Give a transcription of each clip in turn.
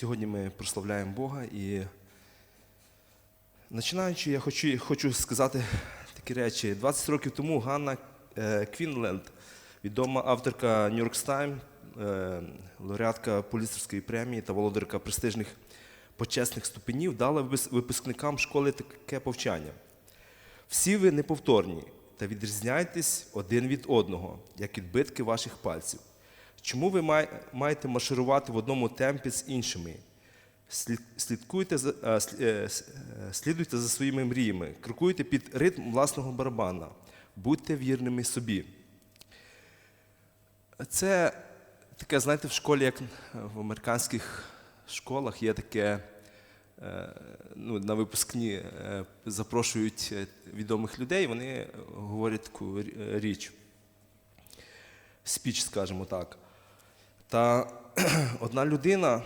Сьогодні ми прославляємо Бога і починаючи, я хочу, хочу сказати такі речі. 20 років тому Ганна е, Квінленд, відома авторка York Times, е, лауреатка Пуліцерської премії та володарка престижних почесних ступенів, дала випускникам школи таке повчання. Всі ви неповторні та відрізняєтесь один від одного, як відбитки ваших пальців. Чому ви маєте марширувати в одному темпі з іншими? Слідкуйте е, с- е, слідуйте за своїми мріями, крокуйте під ритм власного барабана, будьте вірними собі. Це таке, знаєте, в школі, як в американських школах, є таке, е, ну, на випускні е, запрошують е, відомих людей, вони говорять таку е, річ. Спіч, скажімо так. Та одна людина,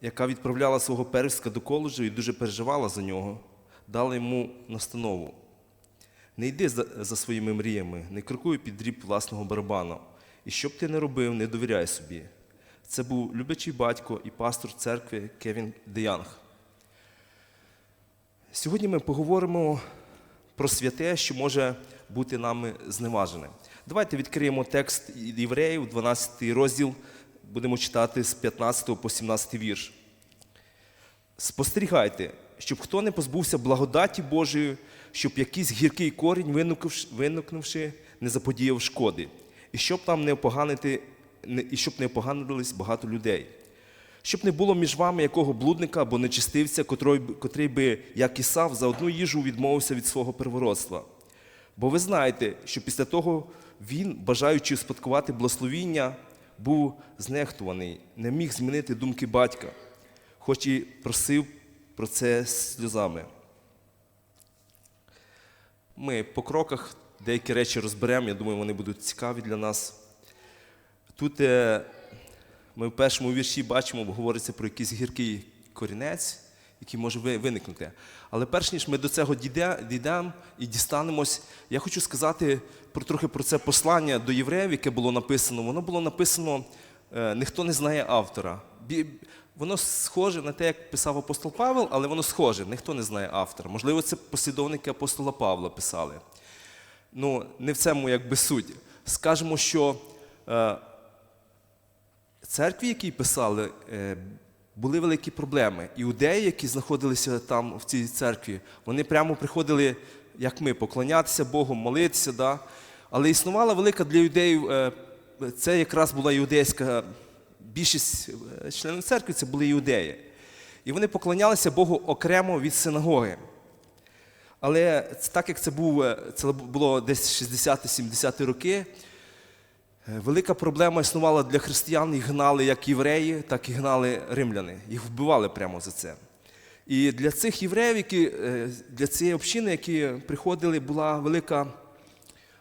яка відправляла свого перська до коледжу і дуже переживала за нього, дала йому настанову. Не йди за, своїми мріями, не крокуй під дріб власного барабану. І що б ти не робив, не довіряй собі. Це був люблячий батько і пастор церкви Кевін Деянг. Сьогодні ми поговоримо про святе, що може бути нами зневажене. Давайте відкриємо текст Євреїв, 12 розділ, будемо читати з 15 по 17 вірш. Спостерігайте, щоб хто не позбувся благодаті Божої, щоб якийсь гіркий корінь, виникнувши- не заподіяв шкоди, і щоб там не опоганити, і щоб не опоганились багато людей. Щоб не було між вами якого блудника або нечистивця, котрий, котрий би, як Ісав, за одну їжу відмовився від свого первородства. Бо ви знаєте, що після того він, бажаючи успадкувати благословіння, був знехтуваний, не міг змінити думки батька, хоч і просив про це сльозами. Ми по кроках деякі речі розберемо, я думаю, вони будуть цікаві для нас. Тут е, ми в першому вірші бачимо, говориться про якийсь гіркий корінець, який може виникнути. Але перш ніж ми до цього дійдемо і дістанемось, я хочу сказати про, трохи про це послання до євреїв, яке було написано. Воно було написано, е, ніхто не знає автора. Воно схоже на те, як писав апостол Павел, але воно схоже, ніхто не знає автора. Можливо, це послідовники апостола Павла писали. Ну, не в цьому якби суть. Скажемо, що е, церкві, які писали, е, були великі проблеми. Іудеї, які знаходилися там в цій церкві, вони прямо приходили, як ми, поклонятися Богу, молитися. Да? Але існувала велика для юдеїв, е, це якраз була іудейська більшість е, членів церкви, це були іудеї. І вони поклонялися Богу окремо від синагоги. Але так як це був, е, це було десь 60-70 роки, Е, Велика проблема існувала для християн, їх гнали як євреї, так і гнали римляни. Їх вбивали прямо за це. І для цих євреїв, які, е, для цієї общини, які приходили, була велика,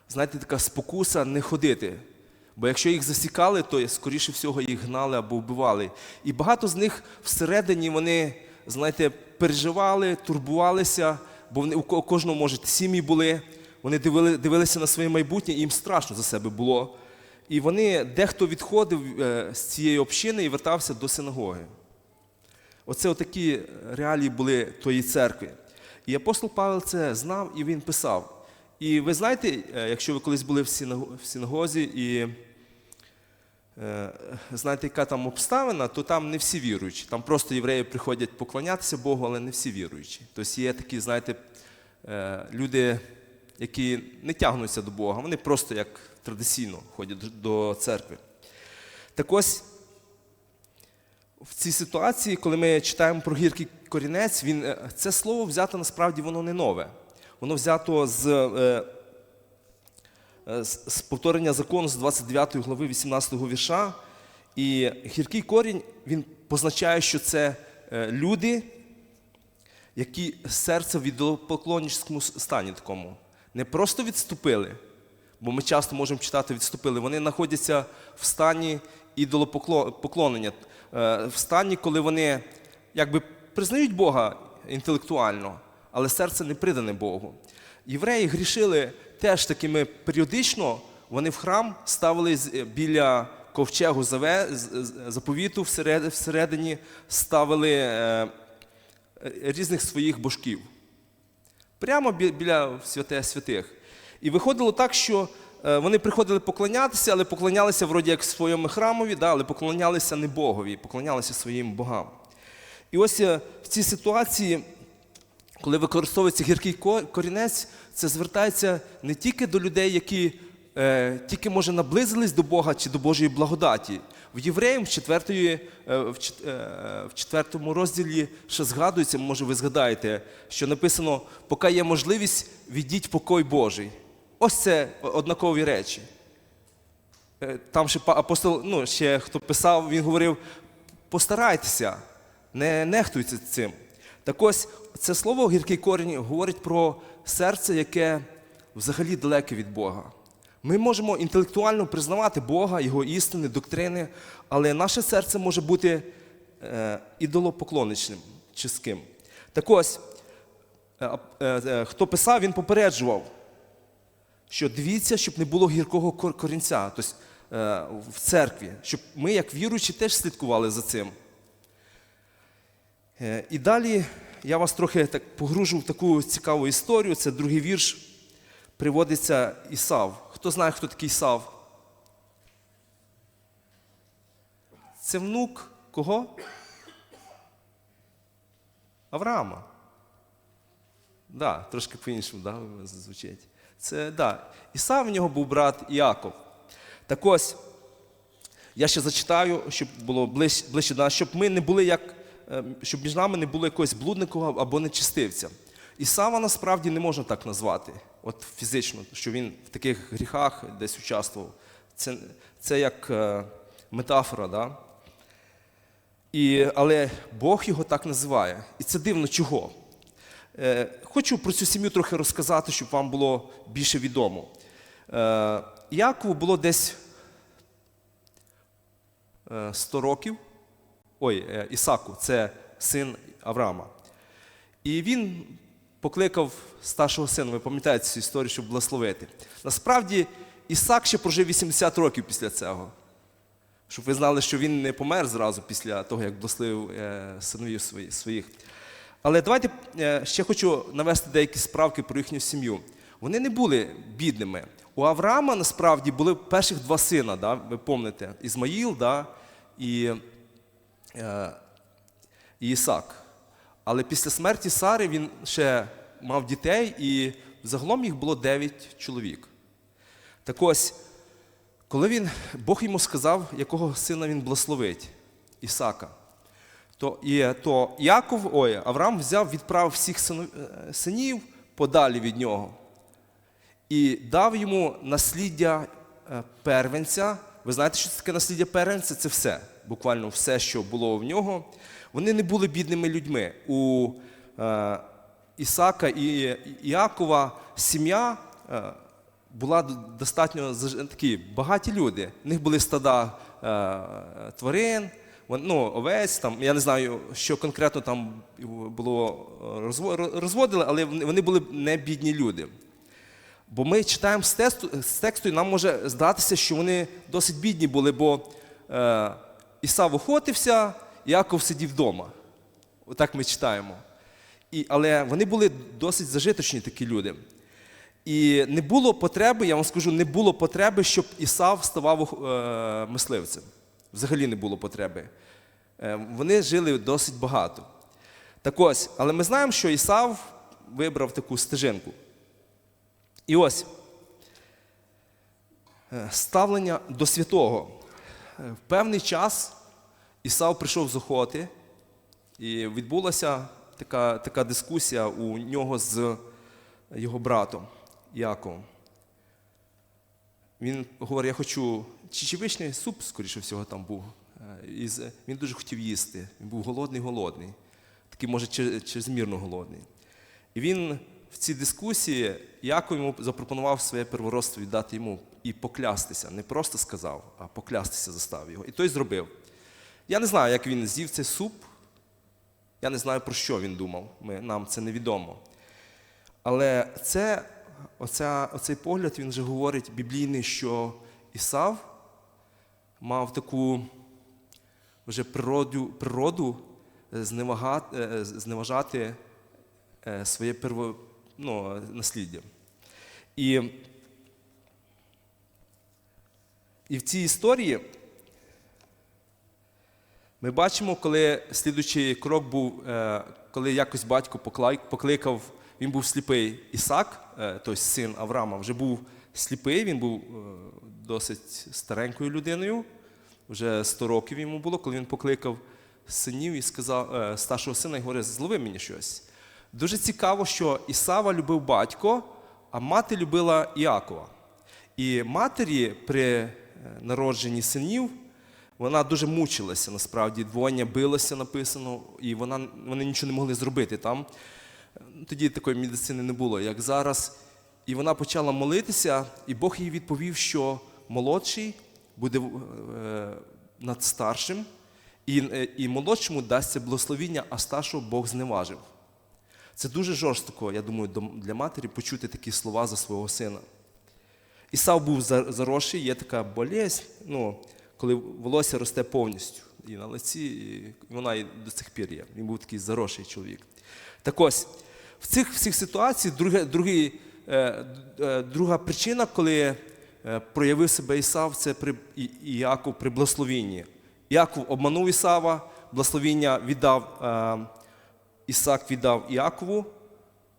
знаєте, така спокуса не ходити. Бо якщо їх засікали, то скоріше всього їх гнали або вбивали. І багато з них всередині вони, знаєте, переживали, турбувалися, бо вони, у кожного, може, сім'ї були, вони дивили, дивилися на своє майбутнє, і їм страшно за себе було. І вони, дехто відходив е, з цієї общини і вертався до синагоги. Оце отакі реалії були тої церкви. І апостол Павел це знав і він писав. І ви знаєте, е, якщо ви колись були в синаго- синагозі і е, знаєте, яка там обставина, то там не всі віруючі. Там просто євреї приходять поклонятися Богу, але не всі віруючі. Тобто є такі, знаєте, е, люди, які не тягнуться до Бога, вони просто як традиційно ходять до- церкви. Так ось в цій ситуації, коли ми читаємо про гіркий корінець, він, е, це слово взято насправді воно не нове. Воно взято з, е, е, з, повторення закону з 29 глави 18 вірша. І гіркий корінь він позначає, що це люди, які серце в ідолопоклонницькому стані такому. Не просто відступили, бо ми часто можемо читати відступили. Вони знаходяться в стані ідолопоклонення, е, в стані, коли вони якби признають Бога інтелектуально, але серце не придане Богу. Євреї грішили теж такими періодично, вони в храм ставили біля ковчегу заповіту всередині ставили е, е, різних своїх божків. Прямо біля святе святих. І виходило так, що е, вони приходили поклонятися, але поклонялися вроді як своєму храмові, да, але поклонялися не Богові, поклонялися своїм богам. І ось е, в цій ситуації, коли використовується гіркий корінець, це звертається не тільки до людей, які е, тільки може наблизились до Бога чи до Божої благодаті. В Євреям в, четвертої, е, в, чет- е, четвертому розділі ще згадується, може ви згадаєте, що написано, поки є можливість, відіть в покой Божий. Ось це однакові речі. Е, Там ще апостол, ну, ще хто писав, він говорив: постарайтеся, не нехтуйте цим. Так ось це слово гіркий корінь говорить про серце, яке взагалі далеке від Бога. Ми можемо інтелектуально признавати Бога, Його істини, доктрини, але наше серце може бути е, ідолопоклонничним чи з. Так ось, е, е, хто писав, він попереджував що дивіться, щоб не було гіркого корінця тобто, в церкві, щоб ми, як віруючі, теж слідкували за цим. І далі я вас трохи так погружу в таку цікаву історію. Це другий вірш. Приводиться Ісав. Хто знає, хто такий Ісав? Це внук кого? Авраама. Да, трошки по-іншому да, звучить. Це да. Ісав в нього був брат Іаков. Так ось, я ще зачитаю, щоб було ближче, ближче до нас, щоб ми не були як, е, щоб між нами не було якогось блудника або нечистивця. Ісава насправді не можна так назвати, от фізично, що він в таких гріхах десь участвував. Це, це як е, метафора, да? І, але Бог його так називає. І це дивно чого. Е, Хочу про цю сім'ю трохи розказати, щоб вам було більше відомо. Е, Якову було десь е, 100 років. Ой, е, Ісаку, це син Авраама. І він покликав старшого сина, ви пам'ятаєте цю історію, щоб благословити. Насправді, Ісак ще прожив 80 років після цього. Щоб ви знали, що він не помер зразу після того, як благословив е, синовів своїх. Але давайте е, ще хочу навести деякі справки про їхню сім'ю. Вони не були бідними. У Авраама насправді були перших два сина, да, ви пам'ятаєте, Ізмаїл да, і, е, і Ісак. Але після смерті Сари він ще мав дітей, і загалом їх було дев'ять чоловік. Так ось, коли він, Бог йому сказав, якого сина він благословить, Ісака, то, і, то Яков, ой, Авраам взяв, відправив всіх е, синів подалі від нього і дав йому насліддя е, первенця. Ви знаєте, що це таке насліддя первенця? Це все, буквально все, що було в нього. Вони не були бідними людьми. У е, Ісака і Іакова сім'я е, була достатньо такі багаті люди. В них були стада е, тварин, ну, овець, там, я не знаю, що конкретно там було розводили, але вони були не бідні люди. Бо ми читаємо з тексту, з тексту, і нам може здатися, що вони досить бідні були, бо е, Ісав охотився, Яков сидів вдома. Отак ми читаємо. І, але вони були досить зажиточні такі люди. І не було потреби, я вам скажу, не було потреби, щоб Ісав ставав е, мисливцем. Взагалі не було потреби. Е, вони жили досить багато. Так ось, але ми знаємо, що Ісав вибрав таку стежинку. І ось е, ставлення до святого. Е, В певний час Ісав прийшов з охоти, і відбулася така, така дискусія у нього з його братом Яковом. Він говорить, я хочу чечевичний суп, скоріше всього, там був. Е, І він дуже хотів їсти. Він був голодний, голодний. Такий, може, чрезмірно голодний. І він в цій дискусії Яков йому запропонував своє первородство віддати йому і поклястися. Не просто сказав, а поклястися заставив його. І той зробив. Я не знаю, як він з'їв цей суп. Я не знаю, про що він думав. Ми, нам це невідомо. Але це, оця, оцей погляд він вже говорить біблійний, що Ісав мав таку вже природу, природу е, зневагати, е, зневажати е, своє перво, ну, насліддя. І, і в цій історії ми бачимо, коли слідуючий крок був, е, коли якось батько покликав, він був сліпий Ісак, е, тобто син Авраама, вже був сліпий, він був е, досить старенькою людиною, вже 100 років йому було, коли він покликав синів і сказав старшого сина і говорить, злови мені щось. Дуже цікаво, що Ісава любив батько, а мати любила Іакова. І матері при народженні синів вона дуже мучилася насправді. Двоєння билося написано, і вона, вони нічого не могли зробити там. Тоді такої медицини не було, як зараз. І вона почала молитися, і Бог їй відповів, що молодший буде е, над старшим, і, е, і молодшому дасться благословіння, а старшого Бог зневажив. Це дуже жорстоко, я думаю, для матері почути такі слова за свого сина. Ісав був за- заросший, є така болезнь, ну, коли волосся росте повністю. І на лиці, і вона і до цих пір є. Він був такий заросший чоловік. Так ось, в цих всіх ситуаціях друге, другий, е, е, друга причина, коли е, проявив себе Ісав, це при І- при благословінні. Іаков обманув Ісава, благословіння віддав, е, Ісак віддав Іакову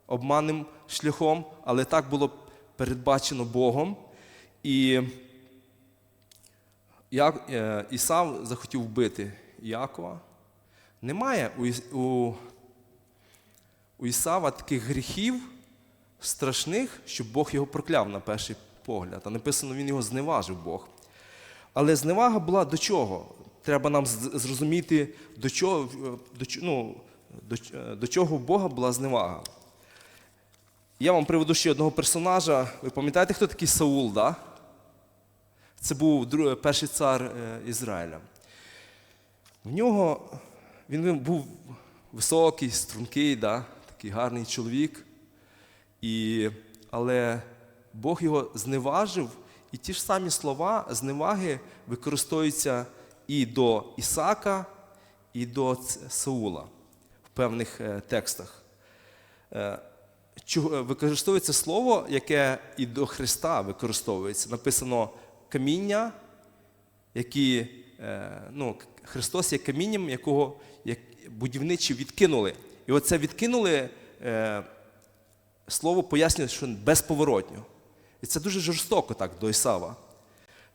обманним шляхом, але так було передбачено Богом. І Ісав захотів вбити Іакова. Немає у, у, Ісава таких гріхів страшних, щоб Бог його прокляв на перший погляд. А написано, він його зневажив Бог. Але зневага була до чого? Треба нам зрозуміти, до чого, е, до, ну, до, е, до чого Бога була зневага. Я вам приведу ще одного персонажа. Ви пам'ятаєте, хто такий Саул, да? Це був перший цар е, Ізраїля. В нього він був високий, стрункий, да? такий гарний чоловік. І, але Бог його зневажив, і ті ж самі слова зневаги використовуються і до Ісака, і до Саула в певних е, текстах. Е, використовується слово, яке і до Христа використовується. Написано каміння, які, е, ну, Христос є камінням, якого як будівничі відкинули. І оце відкинули, е, слово пояснює, що безповоротньо. І це дуже жорстоко так до Ісава.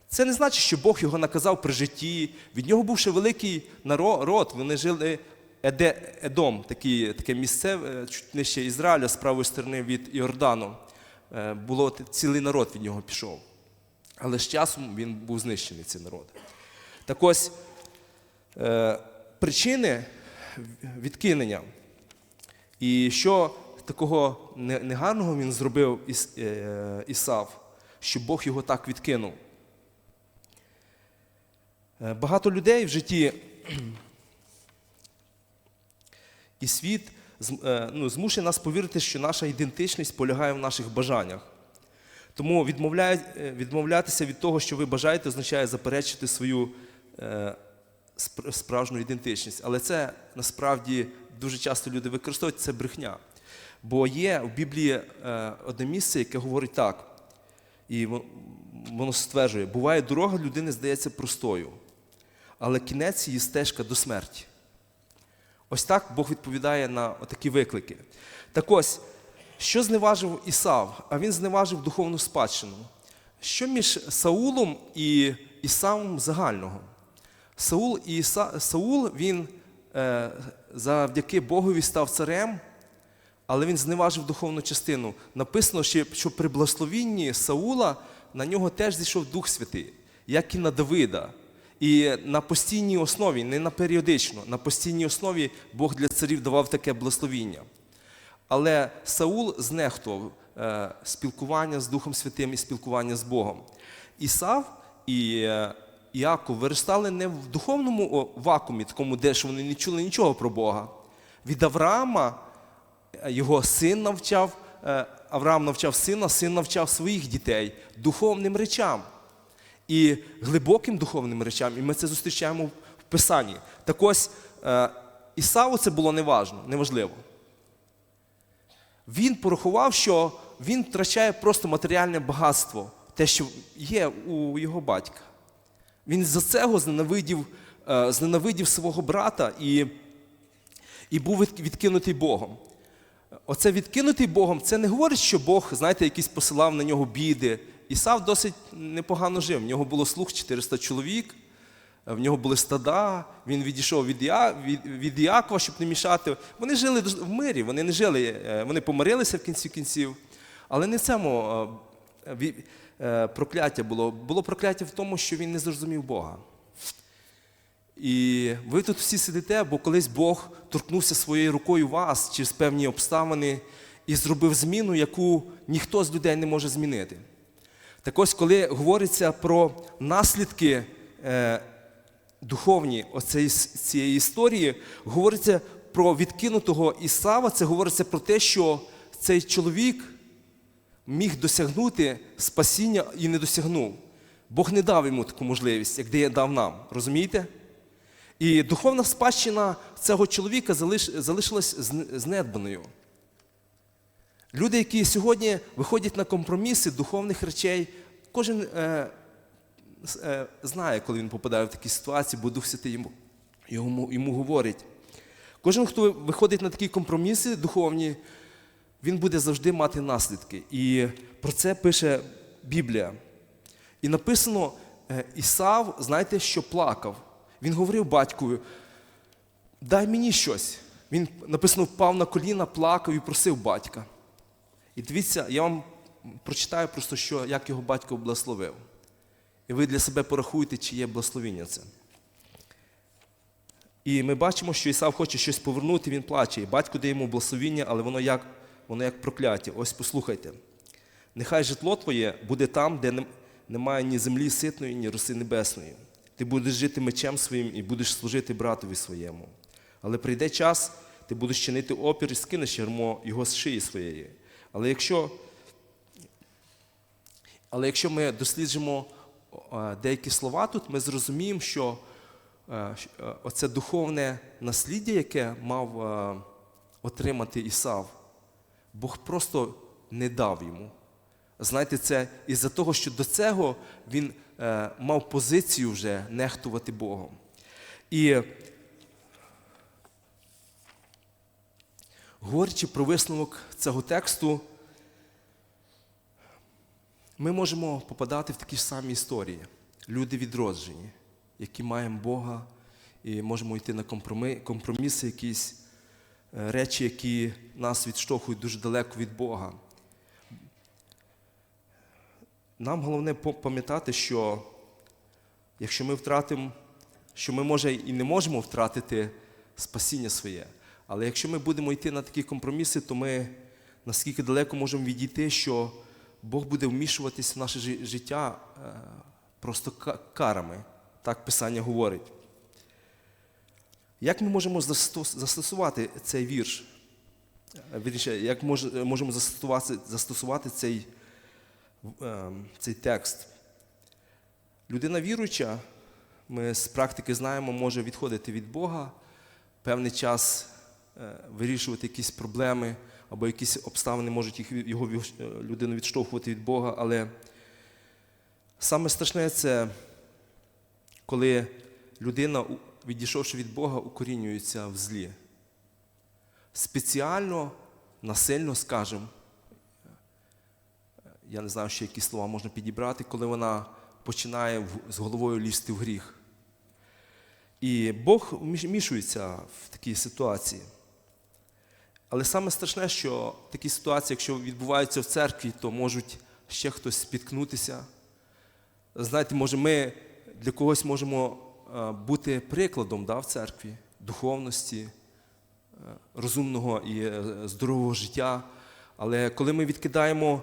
Це не значить, що Бог його наказав при житті. Від нього був ще великий народ. Вони жили Едом, такі, таке місце, е, чуть нижче Ізраїля, з правої сторони від Іордану. Було цілий народ від нього пішов. Але з часом він був знищений, цей народ. Так ось е, причини відкинення. І що такого негарного він зробив е, Ісав, що Бог його так відкинув. Е, Багато людей в житті і світ ну, змушує нас повірити, що наша ідентичність полягає в наших бажаннях. Тому е, відмовлятися від того, що ви бажаєте, означає заперечити свою е, справжню ідентичність. Але це насправді дуже часто люди використовують це брехня. Бо є в Біблії е, одне місце, яке говорить так, і воно стверджує: буває, дорога людини здається простою, але кінець її стежка до смерті. Ось так Бог відповідає на такі виклики. Так ось, що зневажив Ісав? А він зневажив духовну спадщину. Що між Саулом і Ісавом загального? Саул і Іса... Саул він е, завдяки Богові став царем, але він зневажив духовну частину. Написано, що, при благословінні Саула на нього теж зійшов Дух Святий, як і на Давида. І на постійній основі, не на періодично, на постійній основі Бог для царів давав таке благословіння. Але Саул знехтував е, спілкування з Духом Святим і спілкування з Богом. Ісав і е, Іаков виростали не в духовному вакуумі, такому, де ж вони не чули нічого про Бога. Від Авраама е, його син навчав, Авраам навчав сина, син навчав своїх дітей духовним речам. і глибоким духовним речам, і ми це зустрічаємо в Писанні. Так ось Ісаву це було неважно, неважливо. Він порахував, що він втрачає просто матеріальне багатство, те, що є у його батька. Він за цього зненавидів, е, зненавидів свого брата і, і був відкинутий Богом. Оце відкинутий Богом, це не говорить, що Бог, знаєте, якийсь посилав на нього біди. Ісав досить непогано жив. В нього було слух 400 чоловік, в нього були стада, він відійшов від, Я, від, від Іакова, щоб не мішати. Вони жили в мирі, вони не жили, е, вони помирилися в кінці кінців. Але не в цьому е, е, прокляття було. Було прокляття в тому, що він не зрозумів Бога. І ви тут всі сидите, бо колись Бог торкнувся своєю рукою вас через певні обставини і зробив зміну, яку ніхто з людей не може змінити. Так ось, коли говориться про наслідки духовні оцеї, цієї історії, говориться про відкинутого Ісава, це говориться про те, що цей чоловік міг досягнути спасіння і не досягнув. Бог не дав йому таку можливість, як дав нам. Розумієте? І духовна спадщина цього чоловіка залиш, залишилась знедбаною. Люди, які сьогодні виходять на компроміси духовних речей, кожен е, знає, коли він попадає в такі ситуації, бо Дух Святий йому, йому, йому говорить. Кожен, хто виходить на такі компроміси духовні, він буде завжди мати наслідки. І про це пише Біблія. І написано, е, Ісав, знаєте, що плакав. Він говорив батькові, дай мені щось. Він написано, впав на коліна, плакав і просив батька. І дивіться, я вам прочитаю просто, що, як його батько благословив. І ви для себе порахуєте, чи є благословіння це. І ми бачимо, що Ісав хоче щось повернути, він плаче. І батько дає йому благословіння, але воно як, воно як прокляття. Ось послухайте. Нехай житло твоє буде там, де немає ні землі ситної, ні роси небесної. Ти будеш жити мечем своїм і будеш служити братові своєму. Але прийде час, ти будеш чинити опір і скинеш ярмо його з шиї своєї. Але якщо, але якщо ми досліджимо деякі слова тут, ми зрозуміємо, що е, е, оце духовне насліддя, яке мав е, отримати Ісав, Бог просто не дав йому. Знаєте, це із-за того, що до цього він е, мав позицію вже нехтувати Богом. І говорячи про висновок цього тексту, ми можемо попадати в такі ж самі історії. Люди відроджені, які маємо Бога, і можемо йти на компроміси, якісь е, речі, які нас відштовхують дуже далеко від Бога. Нам головне пам'ятати, що якщо ми втратимо, що ми може і не можемо втратити спасіння своє, але якщо ми будемо йти на такі компроміси, то ми наскільки далеко можемо відійти, що Бог буде вмішуватись в наше життя е, просто карами. Так Писання говорить. Як ми можемо застосувати цей вірш? Е, як можемо застосувати, застосувати цей е, цей текст. Людина віруюча, ми з практики знаємо, може відходити від Бога, певний час вирішувати якісь проблеми або якісь обставини можуть їх, його е, людину відштовхувати від Бога. Але саме страшне це коли людина, відійшовши від Бога, укорінюється в злі. Спеціально, насильно, скажемо, я не знаю, ще які слова можна підібрати, коли вона починає з головою лізти в гріх. І Бог вмішується в такі ситуації. Але саме страшне, що такі ситуації, якщо відбуваються в церкві, то можуть ще хтось спіткнутися. Знаєте, може, ми для когось можемо е, бути прикладом да, в церкві духовності, е, розумного і е, здорового життя. Але коли ми відкидаємо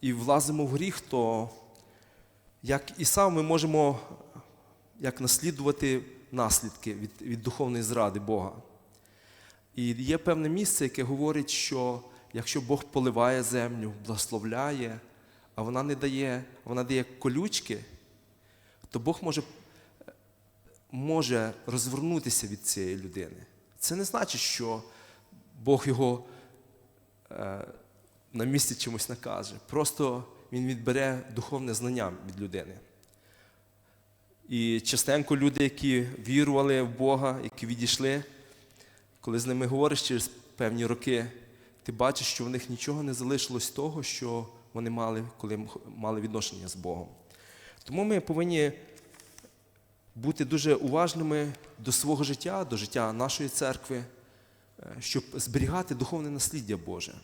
і влазимо в гріх, то як і сам ми можемо як наслідувати наслідки від, від духовної зради Бога. І є певне місце, яке говорить, що якщо Бог поливає землю, благословляє, а вона не дає, вона дає колючки, то Бог може, може розвернутися від цієї людини. Це не значить, що Бог його е, на місці чимось накаже. Просто він відбере духовне знання від людини. І частенько люди, які вірували в Бога, які відійшли, коли з ними говориш через певні роки, ти бачиш, що в них нічого не залишилось того, що вони мали, коли мали відношення з Богом. Тому ми повинні бути дуже уважними до свого життя, до життя нашої церкви, е, щоб зберігати духовне насліддя Боже.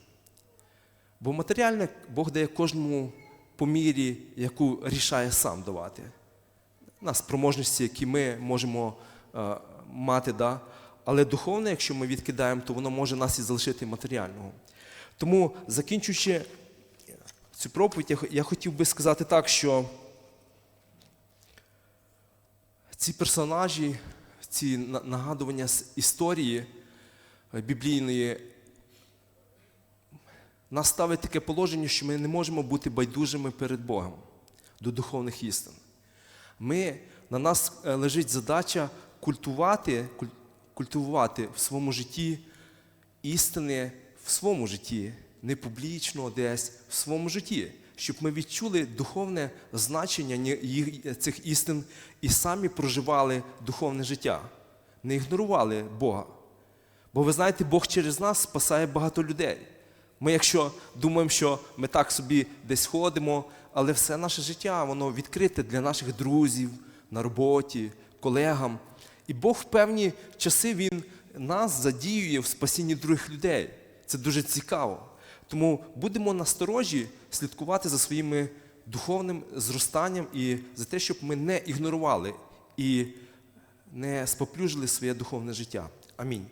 Бо матеріальне Бог дає кожному по мірі, яку рішає сам давати. На спроможності, які ми можемо е, мати, да? Але духовне, якщо ми відкидаємо, то воно може нас і залишити матеріального. Тому, закінчуючи цю проповідь, я хотів би сказати так, що ці персонажі, ці нагадування з історії е, біблійної нас ставить таке положення, що ми не можемо бути байдужими перед Богом до духовних істин. Ми, на нас е, лежить задача культувати, куль- культивувати в своєму житті істини в своєму житті, не публічно десь, в своєму житті, щоб ми відчули духовне значення цих істин і самі проживали духовне життя, не ігнорували Бога. Бо ви знаєте, Бог через нас спасає багато людей. Ми, якщо думаємо, що ми так собі десь ходимо, але все наше життя, воно відкрите для наших друзів на роботі, колегам. І Бог в певні часи Він нас задіює в спасінні других людей. Це дуже цікаво. Тому будемо насторожі слідкувати за своїм духовним зростанням і за те, щоб ми не ігнорували і не споплюжили своє духовне життя. Амінь.